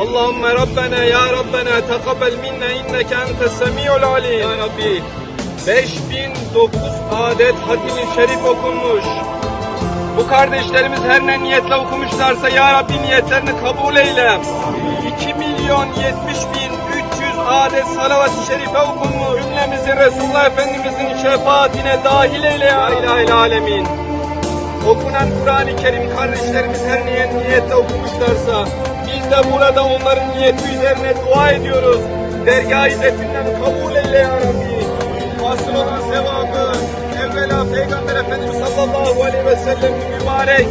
Allahümme Rabbena ya Rabbena tekabbel minne inneke entes semiul alim. Ya Rabbi 5009 adet hatim-i şerif okunmuş. Bu kardeşlerimiz her ne niyetle okumuşlarsa ya Rabbi niyetlerini kabul eyle. 2 milyon 70 bin 300 adet salavat-ı şerife okunmuş. Cümlemizin Resulullah Efendimizin şefaatine dahil eyle ya ilahe alemin. Okunan Kur'an-ı Kerim kardeşlerimiz her niyet niyetle okumuşlarsa biz de burada onların niyeti üzerine dua ediyoruz. Dergah izzetinden kabul eyle ya Rabbi. Olan sevabı evvela Peygamber Efendimiz sallallahu aleyhi ve sellem mübarek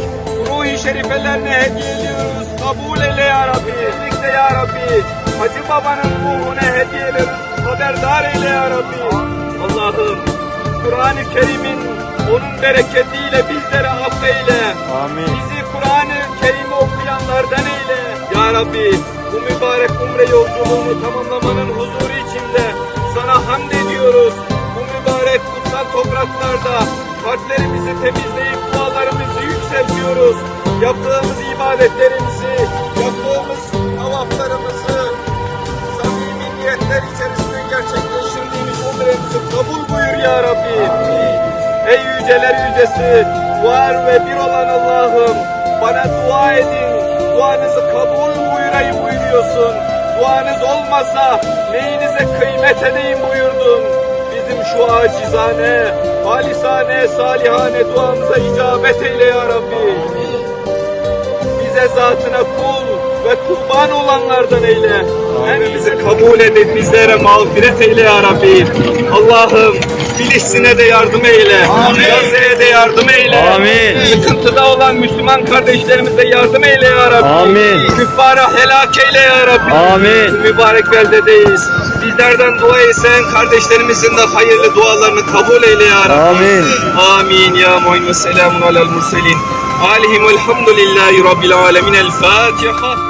ruhi şerifelerine hediye ediyoruz. Kabul eyle ya Rabbi. Birlikte ya Rabbi. Hacı babanın ruhuna hediye ediyoruz. Haberdar eyle ya Rabbi. Allah'ım Kur'an-ı Kerim'in onun bereketiyle bizleri affeyle. Amin. Bizi Kur'an-ı Kerim'i okuyanlardan eyle. Ya Rabbi bu mübarek umre yolculuğunu tamamlamanın huzuru içinde sana hamd ediyoruz. Bu mübarek kutsal topraklarda kalplerimizi temizleyip dualarımızı yükseltiyoruz. Yaptığımız ibadetlerimizi, yaptığımız tavaflarımızı, samimi niyetler içerisinde gerçekleştirdiğimiz umremizi kabul buyur ya Rabbi. Ey yüceler yücesi, var ve bir olan Allah'ım, bana dua edin, duanızı kabul buyurayım buyuruyorsun. Duanız olmasa neyinize kıymet edeyim buyurdun. Bizim şu acizane, halisane, salihane duamıza icabet eyle ya Rabbi bize zatına kul ve kurban olanlardan eyle. Emrimizi kabul edip bizlere mağfiret eyle ya Rabbi. Allah'ım Filistin'e de yardım eyle. Gazze'ye de yardım eyle. Amin. Sıkıntıda olan Müslüman kardeşlerimize yardım eyle ya Rabbi. Amin. Küffara helak eyle ya Rabbi. Amin. Mübarek beldedeyiz. Bizlerden dua isen kardeşlerimizin de hayırlı dualarını kabul eyle ya Rabbi. Amin. Amin ya muin ve selamun alel murselin. Alihim velhamdülillahi rabbil alemin. El Fatiha.